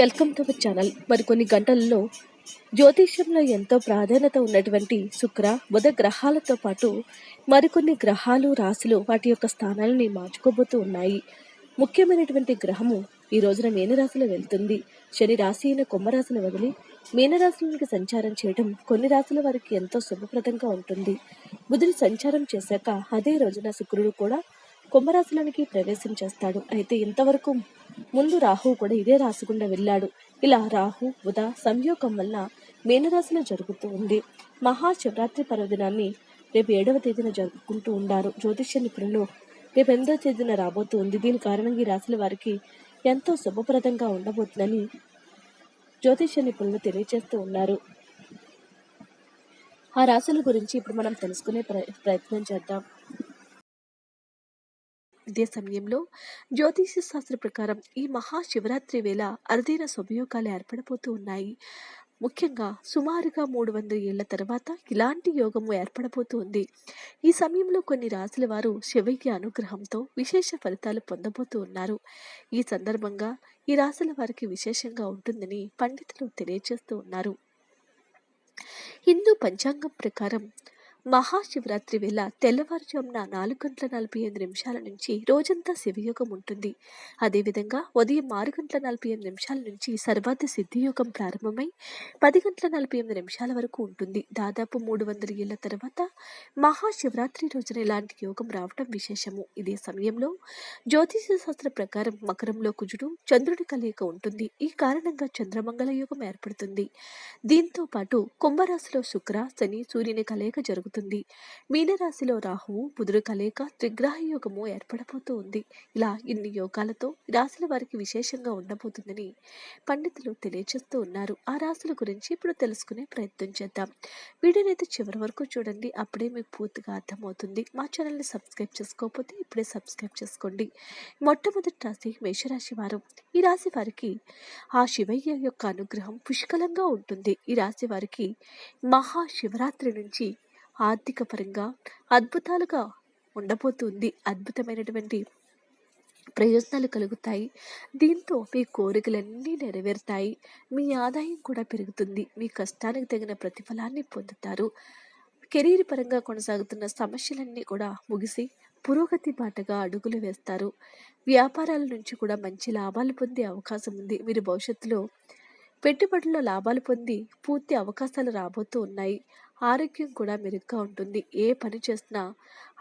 Welcome to our channel. మరికొన్ని గంటల్లో జ్యోతిష్యంలో ఎంతో ప్రాధాన్యత ఉన్నటువంటి శుక్ర బుధ గ్రహాలతో పాటు మరికొన్ని గ్రహాలు రాశులు వాటి యొక్క స్థానాలని మార్చుకోబోతూ ఉన్నాయి. ముఖ్యమైనటువంటి గ్రహము ఈ రోజున మీనరాశిలో వెళ్తుంది. శని రాశి అయిన కుంభరాశిని వదిలి మీనరాశులకి సంచారం చేయడం కొన్ని రాశుల వారికి ఎంతో శుభప్రదంగా ఉంటుంది. బుధుడు సంచారం చేశాక అదే రోజున శుక్రుడు కూడా కుంభరాశిలోనికి ప్రవేశం చేస్తాడు. అయితే ఇంతవరకు ముందు రాహు కూడా ఇదే రాశి గుండా వెళ్ళాడు. ఇలా రాహు ఉదా సంయోగం వల్ల మీనరాశిలో జరుగుతూ ఉంది. మహాశివరాత్రి పర్వదినాన్ని రేపు ఏడవ తేదీన జరుపుకుంటూ ఉండారు. జ్యోతిష్య నిపుణులు రేపు ఎనిమిదవ తేదీన రాబోతూ ఉంది దీని కారణంగా ఈ రాశుల వారికి ఎంతో శుభప్రదంగా ఉండబోతుందని జ్యోతిష్య నిపుణులు తెలియజేస్తూ ఉన్నారు. ఆ రాశుల గురించి ఇప్పుడు మనం తెలుసుకునే ప్ర- ప్రయత్నం చేద్దాం. ఇదే సమయంలో జ్యోతిష శాస్త్ర ప్రకారం ఈ మహాశివరాత్రి వేళ అరుదైన శుభయోగాలు ఏర్పడబోతూ ఉన్నాయి. ముఖ్యంగా సుమారుగా మూడు వందల ఏళ్ళ తర్వాత ఇలాంటి యోగము ఏర్పడబోతోంది ఈ సమయంలో కొన్ని రాశుల వారు శివయ్య అనుగ్రహంతో విశేష ఫలితాలు పొందబోతూ ఉన్నారు. ఈ సందర్భంగా ఈ రాశుల వారికి విశేషంగా ఉంటుందని పండితులు తెలియజేస్తూ ఉన్నారు. హిందూ పంచాంగం ప్రకారం మహాశివరాత్రి వేళ తెల్లవారుజామున నాలుగు గంటల నలభై ఎనిమిది నిమిషాల నుంచి రోజంతా శివయోగం ఉంటుంది. అదేవిధంగా ఉదయం ఆరు గంటల నలభై ఎనిమిది నిమిషాల నుంచి సర్వార్థ సిద్ధియోగం ప్రారంభమై పది గంటల నలభై ఎనిమిది నిమిషాల వరకు ఉంటుంది. దాదాపు మూడు వందల ఏళ్ళ తర్వాత మహాశివరాత్రి రోజున ఇలాంటి యోగం రావడం విశేషము. ఇదే సమయంలో జ్యోతిష శాస్త్ర ప్రకారం మకరంలో కుజుడు చంద్రుడి కలయిక ఉంటుంది. ఈ కారణంగా చంద్రమంగళ యోగం ఏర్పడుతుంది. దీంతో పాటు కుంభరాశిలో శుక్ర శని సూర్యుని కలయిక జరుగుతుంది. మీనరాశిలో రాహువు బుధుడు కలయిక త్రిగ్రహ యోగము ఏర్పడబోతూ ఉంది. ఇలా ఇన్ని యోగాలతో ఈ రాశుల వారికి విశేషంగా ఉండబోతుందని పండితులు తెలియజేస్తూ ఉన్నారు. ఆ రాశుల గురించి ఇప్పుడు తెలుసుకునే ప్రయత్నం చేద్దాం. వీడియోనైతే చివరి వరకు చూడండి. అప్పుడే మీకు పూర్తిగా అర్థమవుతుంది. మా ఛానల్ని సబ్స్క్రైబ్ చేసుకోకపోతే ఇప్పుడే సబ్స్క్రైబ్ చేసుకోండి. మొట్టమొదటి రాశి మేషరాశి వారు. ఈ రాశి వారికి ఆ శివయ్య యొక్క అనుగ్రహం పుష్కలంగా ఉంటుంది. ఈ రాశి వారికి మహాశివరాత్రి నుంచి ఆర్థిక పరంగా అద్భుతాలుగా ఉండబోతుంది. అద్భుతమైనటువంటి ప్రయోజనాలు కలుగుతాయి. దీంతో మీ కోరికలన్నీ నెరవేరుతాయి. మీ ఆదాయం కూడా పెరుగుతుంది. మీ కష్టానికి తగిన ప్రతిఫలాన్ని పొందుతారు. కెరీర్ పరంగా కొనసాగుతున్న సమస్యలన్నీ కూడా ముగిసి పురోగతి బాటగా అడుగులు వేస్తారు. వ్యాపారాల నుంచి కూడా మంచి లాభాలు పొందే అవకాశం ఉంది. మీరు భవిష్యత్తులో పెట్టుబడుల్లో లాభాలు పొంది పూర్తి అవకాశాలు రాబోతూ ఉన్నాయి. ఆరోగ్యం కూడా మెరుగ్గా ఉంటుంది. ఏ పని చేసినా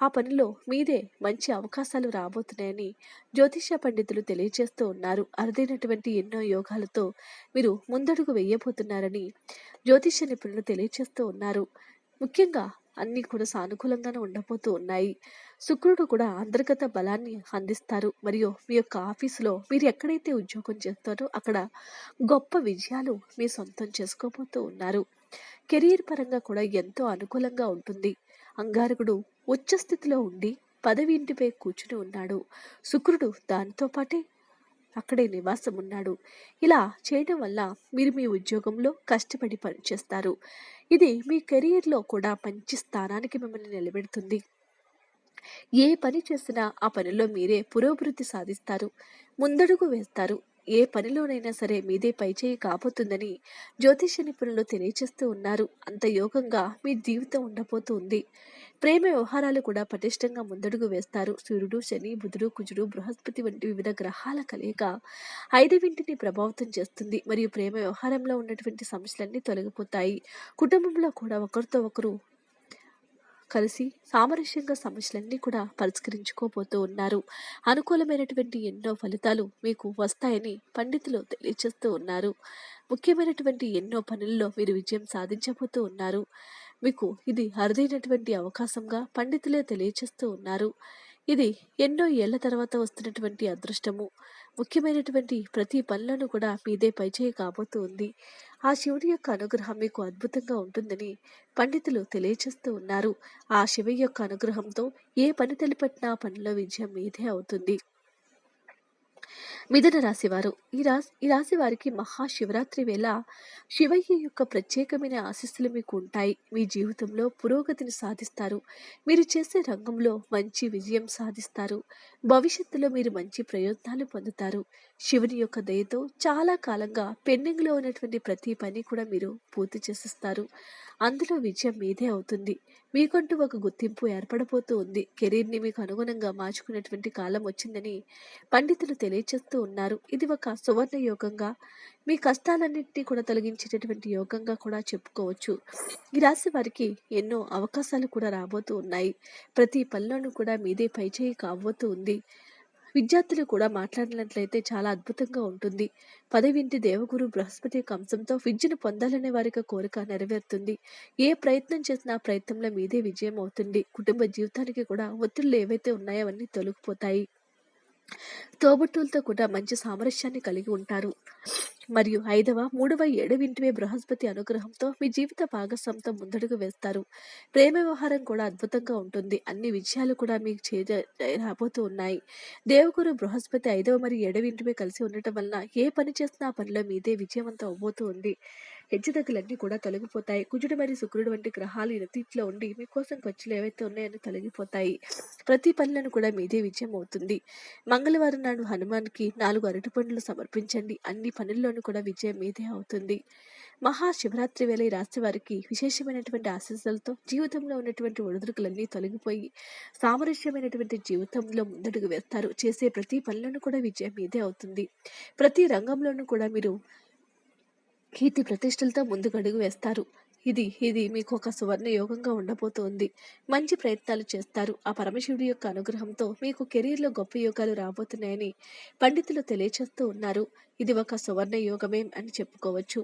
ఆ పనిలో మీదే మంచి అవకాశాలు రాబోతున్నాయని జ్యోతిష పండితులు తెలియజేస్తూ ఉన్నారు. అరుదైనటువంటి ఎన్నో యోగాలతో మీరు ముందడుగు వేయబోతున్నారని జ్యోతిష నిపుణులు తెలియజేస్తూ ఉన్నారు. ముఖ్యంగా అన్నీ కూడా సానుకూలంగానే ఉండబోతూ ఉన్నాయి. శుక్రుడు కూడా అంతర్గత బలాన్ని అందిస్తారు. మరియు మీ యొక్క ఆఫీసులో మీరు ఎక్కడైతే ఉద్యోగం చేస్తారో అక్కడ గొప్ప విజయాలు మీ సొంతం చేసుకోబోతూ ఉన్నారు. కెరీర్ పరంగా కూడా ఎంతో అనుకూలంగా ఉంటుంది. అంగారకుడు ఉచ్చస్థితిలో ఉండి పదవి ఇంటిపై కూర్చుని ఉన్నాడు. శుక్రుడు దానితో పాటే అక్కడే నివాసం ఉన్నాడు ఇలా చేయడం వల్ల మీరు మీ ఉద్యోగంలో కష్టపడి పనిచేస్తారు. ఇది మీ కెరీర్లో కూడా మంచి స్థానానికి మిమ్మల్ని నిలబెడుతుంది. ఏ పని చేసినా ఆ పనిలో మీరే పురోభివృద్ధి సాధిస్తారు. ముందడుగు వేస్తారు. ఏ పనిలోనైనా సరే మీదే పైచేయి కాబోతుందని జ్యోతిష నిపుణులు తెలియచేస్తూ ఉన్నారు. అంత యోగంగా మీ జీవితం ఉండబోతుంది. ప్రేమ వ్యవహారాలు కూడా పటిష్టంగా ముందడుగు వేస్తారు. సూర్యుడు శని బుధుడు కుజుడు బృహస్పతి వంటి వివిధ గ్రహాల కలయిక ఐదవింటిని ప్రభావితం చేస్తుంది. మరియు ప్రేమ వ్యవహారంలో ఉన్నటువంటి సమస్యలన్నీ తొలగిపోతాయి. కుటుంబంలో కూడా ఒకరితో ఒకరు కలిసి సామరస్యంగా సమస్యలన్నీ కూడా పరిష్కరించుకోబోతూ ఉన్నారు. అనుకూలమైనటువంటి ఎన్నో ఫలితాలు మీకు వస్తాయని పండితులు తెలియజేస్తూ ఉన్నారు. ముఖ్యమైనటువంటి ఎన్నో పనుల్లో మీరు విజయం సాధించబోతూ ఉన్నారు. మీకు ఇది అరుదైనటువంటి అవకాశంగా పండితులే తెలియజేస్తూ ఉన్నారు. ఇది ఎన్నో ఏళ్ళ తర్వాత వస్తున్నటువంటి అదృష్టము. ముఖ్యమైనటువంటి ప్రతి పనులను కూడా మీదే పైచేయి కాబోతూ ఉంది ఆ శివుడి యొక్క అనుగ్రహం మీకు అద్భుతంగా ఉంటుందని పండితులు తెలియజేస్తూ ఉన్నారు. ఆ శివ యొక్క అనుగ్రహంతో ఏ పని తలపెట్టినా పనిలో విజయం మీదే అవుతుంది. మిథున రాశివారు. ఈ రాశి ఈ రాశి వారికి మహాశివరాత్రి వేళ శివయ్య యొక్క ప్రత్యేకమైన ఆశీస్సులు మీకు ఉంటాయి. మీ జీవితంలో పురోగతిని సాధిస్తారు. మీరు చేసే రంగంలో మంచి విజయం సాధిస్తారు. భవిష్యత్తులో మీరు మంచి ప్రయోజనాలు పొందుతారు. శివుని యొక్క దయతో చాలా కాలంగా పెండింగ్లో ఉన్నటువంటి ప్రతి పని కూడా మీరు పూర్తి చేసేస్తారు. అందులో విజయం మీదే అవుతుంది. మీకంటూ ఒక గుర్తింపు ఏర్పడబోతూ ఉంది. కెరీర్ని మీకు అనుగుణంగా మార్చుకునేటువంటి కాలం వచ్చిందని పండితులు తెలియచేస్తూ ఉన్నారు. ఇది ఒక సువర్ణ యోగంగా మీ కష్టాలన్నింటినీ కూడా తొలగించేటటువంటి యోగంగా కూడా చెప్పుకోవచ్చు. ఈ రాశి వారికి ఎన్నో అవకాశాలు కూడా రాబోతూ ఉన్నాయి. ప్రతి పనిలోనూ కూడా మీదే పైచేయి కాబోతూ ఉంది. విద్యార్థులు కూడా మాట్లాడినట్లయితే చాలా అద్భుతంగా ఉంటుంది. పదవింటి దేవగురు బృహస్పతి యొక్క అంశంతో విద్యను పొందాలనే వారికి కోరిక నెరవేరుతుంది. ఏ ప్రయత్నం చేసినా ప్రయత్నంలో మీదే విజయం అవుతుంది. కుటుంబ జీవితానికి కూడా ఒత్తిళ్ళు ఏవైతే ఉన్నాయో అవన్నీ తొలగిపోతాయి. తోబుట్టువులతో కూడా మంచి సామరస్యాన్ని కలిగి ఉంటారు. మరియు ఐదవ మూడవ ఏడవింటివే బృహస్పతి అనుగ్రహంతో మీ జీవిత భాగస్వామితో ముందడుగు వేస్తారు. ప్రేమ వ్యవహారం కూడా అద్భుతంగా ఉంటుంది. అన్ని విజయాలు కూడా మీకు చేర రాబోతూ ఉన్నాయి. దేవగురు బృహస్పతి ఐదవ మరియు ఏడవింటివే కలిసి ఉండటం వలన ఏ పని చేసినా ఆ పనిలో మీదే విజయవంతం అవబోతూ ఉంది. హెచ్చుతగ్గులన్నీ కూడా తొలగిపోతాయి. కుజుడు మరియు శుక్రుడు వంటి గ్రహాలు ఎనతీట్లో ఉండి మీకోసం ఖర్చులు ఏవైతే ఉన్నాయో తొలగిపోతాయి. ప్రతి పనులను కూడా మీదే విజయం అవుతుంది. మంగళవారం నాడు హనుమాన్కి నాలుగు అరటి పండ్లు సమర్పించండి. అన్ని పనుల్లోనూ కూడా విజయం మీదే అవుతుంది. మహాశివరాత్రి వేళ ఈ రాశి వారికి విశేషమైనటువంటి ఆశీస్సులతో జీవితంలో ఉన్నటువంటి ఒడిదుడుకులన్నీ తొలగిపోయి సామరస్యమైనటువంటి జీవితంలో ముందడుగు వేస్తారు. చేసే ప్రతి పనులను కూడా విజయం మీదే అవుతుంది. ప్రతి రంగంలోనూ కూడా మీరు కీర్తి ప్రతిష్టలతో ముందుకడుగు వేస్తారు. ఇది ఇది మీకు ఒక సువర్ణ యోగంగా ఉండబోతోంది. మంచి ప్రయత్నాలు చేస్తారు. ఆ పరమశివుడి యొక్క అనుగ్రహంతో మీకు కెరీర్లో గొప్ప యోగాలు రాబోతున్నాయని పండితులు తెలియచేస్తూ ఉన్నారు. ఇది ఒక సువర్ణ యోగమే అని చెప్పుకోవచ్చు.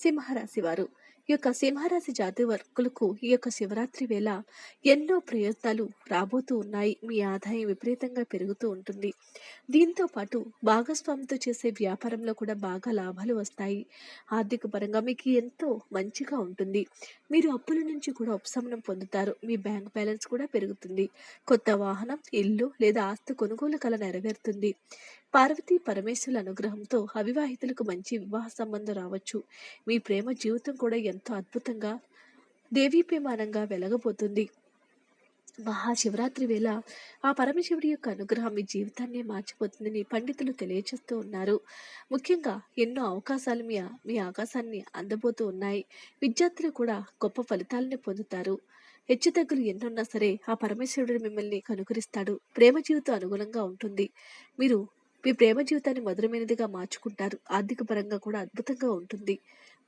సింహరాశి వారు ఈ యొక్క సింహరాశి జాతి వర్కులకు ఈ యొక్క శివరాత్రి వేళ ఎన్నో ప్రయత్నాలు రాబోతూ ఉన్నాయి. మీ ఆదాయం విపరీతంగా పెరుగుతూ ఉంటుంది. దీంతో పాటు భాగస్వామితో చేసే వ్యాపారంలో కూడా బాగా లాభాలు వస్తాయి. ఆర్థిక పరంగా మీకు ఎంతో మంచిగా ఉంటుంది. మీరు అప్పుల నుంచి కూడా ఉపశమనం పొందుతారు. మీ బ్యాంక్ బ్యాలెన్స్ కూడా పెరుగుతుంది. కొత్త వాహనం ఇల్లు లేదా ఆస్తి కొనుగోలు కల నెరవేరుతుంది. పార్వతీ పరమేశ్వరుల అనుగ్రహంతో అవివాహితులకు మంచి వివాహ సంబంధం రావచ్చు. మీ ప్రేమ జీవితం కూడా ఎంతో అద్భుతంగా దేవీప్యమానంగా వెలగబోతుంది. మహాశివరాత్రి వేళ ఆ పరమశివుడి యొక్క అనుగ్రహం మీ జీవితాన్ని మార్చిపోతుందని పండితులు తెలియచేస్తూ ఉన్నారు. ముఖ్యంగా ఎన్నో అవకాశాలు మీ మీ ఆకాశాన్ని అందబోతూ ఉన్నాయి. విద్యార్థులు కూడా గొప్ప ఫలితాలను పొందుతారు. హెచ్చుతగ్గులు ఎన్నున్నా సరే ఆ పరమేశ్వరుడు మిమ్మల్ని కనుకరిస్తాడు. ప్రేమ జీవితం అనుగుణంగా ఉంటుంది. మీరు మీ ప్రేమ జీవితాన్ని మధురమైనదిగా మార్చుకుంటారు. ఆర్థిక పరంగా కూడా అద్భుతంగా ఉంటుంది.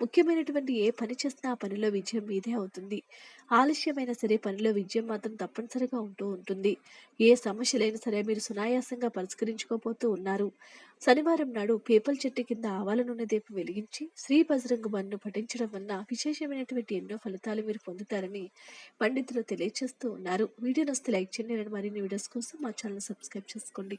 ముఖ్యమైనటువంటి ఏ పని చేసినా ఆ పనిలో విజయం మీదే అవుతుంది. ఆలస్యమైన సరే పనిలో విజయం మాత్రం తప్పనిసరిగా ఉంటూ ఉంటుంది. ఏ సమస్యలైనా సరే మీరు సునాయాసంగా పరిష్కరించుకోబోతూ ఉన్నారు. శనివారం నాడు పేపల్ చెట్టు కింద ఆవాల నూనె దీపం వెలిగించి శ్రీ బజరంగు బన్ను పఠించడం వల్ల విశేషమైనటువంటి ఎన్నో ఫలితాలు మీరు పొందుతారని పండితులు తెలియజేస్తూ ఉన్నారు. వీడియో నస్తే లైక్ చేయండి. మరిన్ని వీడియోస్ కోసం మా ఛానల్ సబ్స్క్రైబ్ చేసుకోండి.